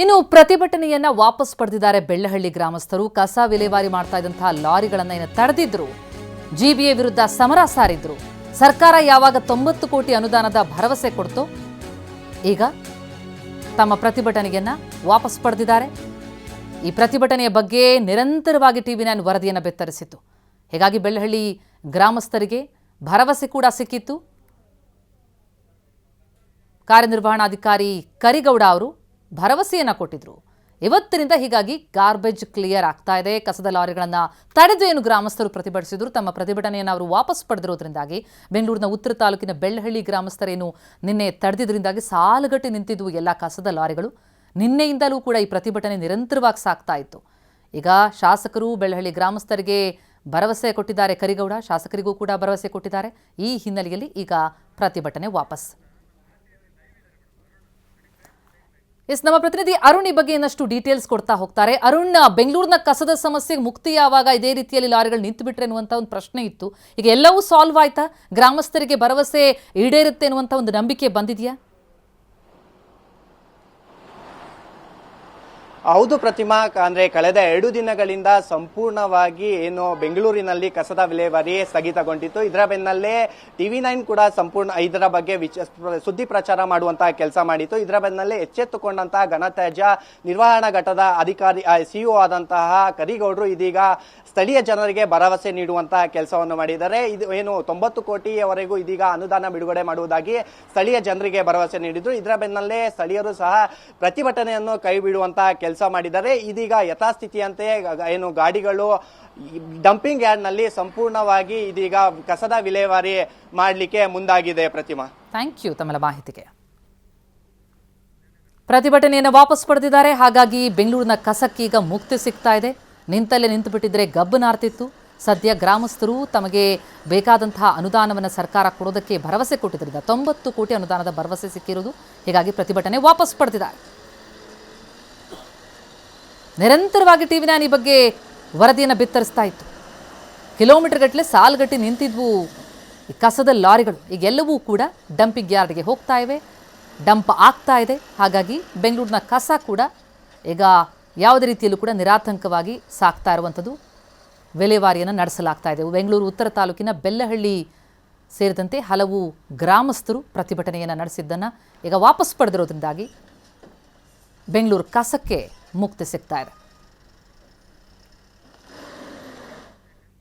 ಇನ್ನು ಪ್ರತಿಭಟನೆಯನ್ನ ವಾಪಸ್ ಪಡೆದಿದ್ದಾರೆ ಬೆಳ್ಳಹಳ್ಳಿ ಗ್ರಾಮಸ್ಥರು. ಕಸ ವಿಲೇವಾರಿ ಮಾಡ್ತಾ ಇದ್ದಂತಹ ಲಾರಿಗಳನ್ನ ಇನ್ನು ತಡೆದಿದ್ರು. ಜಿಬಿಎ ವಿರುದ್ಧ ಸಮರ ಸಾರಿದ್ರು. ಸರ್ಕಾರ ಯಾವಾಗ ತೊಂಬತ್ತು ಕೋಟಿ ಅನುದಾನದ ಭರವಸೆ ಕೊಡ್ತು, ಈಗ ತಮ್ಮ ಪ್ರತಿಭಟನೆಯನ್ನ ವಾಪಸ್ ಪಡೆದಿದ್ದಾರೆ. ಈ ಪ್ರತಿಭಟನೆಯ ಬಗ್ಗೆ ನಿರಂತರವಾಗಿ ಟಿವಿ ನೈನ್ ವರದಿಯನ್ನು ಬೆತ್ತರಿಸಿತ್ತು. ಹೀಗಾಗಿ ಬೆಳ್ಳಹಳ್ಳಿ ಗ್ರಾಮಸ್ಥರಿಗೆ ಭರವಸೆ ಕೂಡ ಸಿಕ್ಕಿತ್ತು. ಕಾರ್ಯನಿರ್ವಹಣಾಧಿಕಾರಿ ಕರಿಗೌಡ ಅವರು ಭರವಸೆಯನ್ನು ಕೊಟ್ಟಿದ್ರು. ಇವತ್ತಿನಿಂದ ಹೀಗಾಗಿ ಗಾರ್ಬೇಜ್ ಕ್ಲಿಯರ್ ಆಗ್ತಾ ಇದೆ. ಕಸದ ಲಾರಿಗಳನ್ನು ತಡೆದು ಏನು ಗ್ರಾಮಸ್ಥರು ಪ್ರತಿಭಟಿಸಿದ್ರು, ತಮ್ಮ ಪ್ರತಿಭಟನೆಯನ್ನು ಅವರು ವಾಪಸ್ ಪಡೆದಿರೋದ್ರಿಂದಾಗಿ ಬೆಂಗಳೂರಿನ ಉತ್ತರ ತಾಲೂಕಿನ ಬೆಳ್ಳಹಳ್ಳಿ ಗ್ರಾಮಸ್ಥರೇನು ನಿನ್ನೆ ತಡೆದಿದ್ರಿಂದಾಗಿ ಸಾಲುಗಟ್ಟಿ ನಿಂತಿದ್ವು ಎಲ್ಲ ಕಸದ ಲಾರಿಗಳು. ನಿನ್ನೆಯಿಂದಲೂ ಕೂಡ ಈ ಪ್ರತಿಭಟನೆ ನಿರಂತರವಾಗಿ ಸಾಗ್ತಾ ಇತ್ತು. ಈಗ ಶಾಸಕರು ಬೆಳ್ಳಹಳ್ಳಿ ಗ್ರಾಮಸ್ಥರಿಗೆ ಭರವಸೆ ಕೊಟ್ಟಿದ್ದಾರೆ ಕರಿಗೌಡ. ಶಾಸಕರಿಗೂ ಕೂಡ ಭರವಸೆ ಕೊಟ್ಟಿದ್ದಾರೆ. ಈ ಹಿನ್ನೆಲೆಯಲ್ಲಿ ಈಗ ಪ್ರತಿಭಟನೆ ವಾಪಸ್. ಎಸ್, ನಮ್ಮ ಪ್ರತಿನಿಧಿ ಅರುಣ್ ಈ ಬಗ್ಗೆ ಇನ್ನಷ್ಟು ಡೀಟೇಲ್ಸ್ ಕೊಡ್ತಾ ಹೋಗ್ತಾರೆ. ಅರುಣ್ ಬೆಂಗಳೂರಿನ ಕಸದ ಸಮಸ್ಯೆಗೆ ಮುಕ್ತಿ ಯಾವಾಗ ಇದೇ ರೀತಿಯಲ್ಲಿ ಲಾರಿಗಳು ನಿಂತು ಬಿಟ್ರೆ ಅನ್ನುವಂಥ ಒಂದು ಪ್ರಶ್ನೆ ಇತ್ತು. ಈಗ ಎಲ್ಲವೂ ಸಾಲ್ವ್ ಆಯ್ತಾ? ಗ್ರಾಮಸ್ಥರಿಗೆ ಭರವಸೆ ಈಡೇರುತ್ತೆ ಅನ್ನುವಂಥ ಒಂದು ನಂಬಿಕೆ ಬಂದಿದೆಯಾ? ಹೌದು ಪ್ರತಿಮಾ, ಅಂದ್ರೆ ಕಳೆದ ಎರಡು ದಿನಗಳಿಂದ ಸಂಪೂರ್ಣವಾಗಿ ಏನು ಬೆಂಗಳೂರಿನಲ್ಲಿ ಕಸದ ವಿಲೇವಾರಿ ಸ್ಥಗಿತಗೊಂಡಿತ್ತು. ಇದರ ಬೆನ್ನಲ್ಲೇ ಟಿವಿ ನೈನ್ ಕೂಡ ಸಂಪೂರ್ಣ ಇದರ ಬಗ್ಗೆ ಸುದ್ದಿ ಪ್ರಚಾರ ಮಾಡುವಂತಹ ಕೆಲಸ ಮಾಡಿತ್ತು. ಇದರ ಬೆನ್ನಲ್ಲೇ ಎಚ್ಚೆತ್ತುಕೊಂಡಂತಹ ಘನತ್ಯಾಜ್ಯ ನಿರ್ವಹಣಾ ಘಟದ ಅಧಿಕಾರಿ ಸಿಇಒ ಆದಂತಹ ಕರಿಗೌಡರು ಇದೀಗ ಸ್ಥಳೀಯ ಜನರಿಗೆ ಭರವಸೆ ನೀಡುವಂತಹ ಕೆಲಸವನ್ನು ಮಾಡಿದ್ದಾರೆ. ಇದು ಏನು ತೊಂಬತ್ತು ಕೋಟಿಯವರೆಗೂ ಇದೀಗ ಅನುದಾನ ಬಿಡುಗಡೆ ಮಾಡುವುದಾಗಿ ಸ್ಥಳೀಯ ಜನರಿಗೆ ಭರವಸೆ ನೀಡಿದ್ರು. ಇದರ ಬೆನ್ನಲ್ಲೇ ಸ್ಥಳೀಯರು ಸಹ ಪ್ರತಿಭಟನೆಯನ್ನು ಕೈ ಬಿಡುವಂತಹ ಕೆಲಸ ಮಾಡಿದ್ದಾರೆ. ಇದೀಗ ಯಥಾಸ್ಥಿತಿಯಂತೆ ಏನು ಗಾಡಿಗಳು ಡಂಪಿಂಗ್ ಯಾರ್ಡ್ನಲ್ಲಿ ಸಂಪೂರ್ಣವಾಗಿ ಇದೀಗ ಕಸದ ವಿಲೇವಾರಿ ಮಾಡಲಿಕ್ಕೆ ಮುಂದಾಗಿದೆ ಪ್ರತಿಮಾ. ಥ್ಯಾಂಕ್ ಯು ತಮ್ಮ ಮಾಹಿತಿಗೆ. ಪ್ರತಿಭಟನೆಯನ್ನು ವಾಪಸ್ ಪಡೆದಿದ್ದಾರೆ. ಹಾಗಾಗಿ ಬೆಂಗಳೂರಿನ ಕಸಕ್ಕೀಗ ಮುಕ್ತಿ ಸಿಗ್ತಾ ಇದೆ. ನಿಂತಲ್ಲೇ ನಿಂತು ಬಿಟ್ಟಿದ್ರೆ ಗಬ್ಬನಾರ್ತಿತ್ತು ಸದ್ಯ ಗ್ರಾಮಸ್ಥರು ತಮಗೆ ಬೇಕಾದಂತಹ ಅನುದಾನವನ್ನು ಸರ್ಕಾರ ಕೊಡೋದಕ್ಕೆ ಭರವಸೆ ಕೊಟ್ಟಿದ್ದರಿಂದ ತೊಂಬತ್ತು ಕೋಟಿ ಅನುದಾನದ ಭರವಸೆ ಸಿಕ್ಕಿರುವುದು ಹೀಗಾಗಿ ಪ್ರತಿಭಟನೆ ವಾಪಸ್ ಪಡೆದಿದ್ದಾರೆ. ನಿರಂತರವಾಗಿ ಟಿವಿ ನೈನ್ ಈ ಬಗ್ಗೆ ವರದಿಯನ್ನು ಬಿತ್ತರಿಸ್ತಾ ಇತ್ತು. ಕಿಲೋಮೀಟರ್ ಗಟ್ಟಲೆ ಸಾಲುಗಟ್ಟಿ ನಿಂತಿದ್ವು ಈ ಕಸದ ಲಾರಿಗಳು. ಈಗೆಲ್ಲವೂ ಕೂಡ ಡಂಪಿಂಗ್ ಯಾರ್ಡ್ಗೆ ಹೋಗ್ತಾ ಇವೆ, ಡಂಪ್ ಆಗ್ತಾ ಇದೆ. ಹಾಗಾಗಿ ಬೆಂಗಳೂರಿನ ಕಸ ಕೂಡ ಈಗ ಯಾವುದೇ ರೀತಿಯಲ್ಲೂ ಕೂಡ ನಿರಾತಂಕವಾಗಿ ಸಾಕ್ತಾ ಇರುವಂಥದ್ದು ವಿಲೇವಾರಿಯನ್ನು ನಡೆಸಲಾಗ್ತಾ ಇದೆ. ಬೆಂಗಳೂರು ಉತ್ತರ ತಾಲೂಕಿನ ಬೆಲ್ಲಹಳ್ಳಿ ಸೇರಿದಂತೆ ಹಲವು ಗ್ರಾಮಸ್ಥರು ಪ್ರತಿಭಟನೆಯನ್ನು ನಡೆಸಿದ್ದನ್ನು ಈಗ ವಾಪಸ್ ಪಡೆದಿರೋದ್ರಿಂದಾಗಿ ಬೆಂಗಳೂರು ಕಸಕ್ಕೆ ಮುಕ್ತಿ ಸಿಗ್ತಾ ಇದೆ.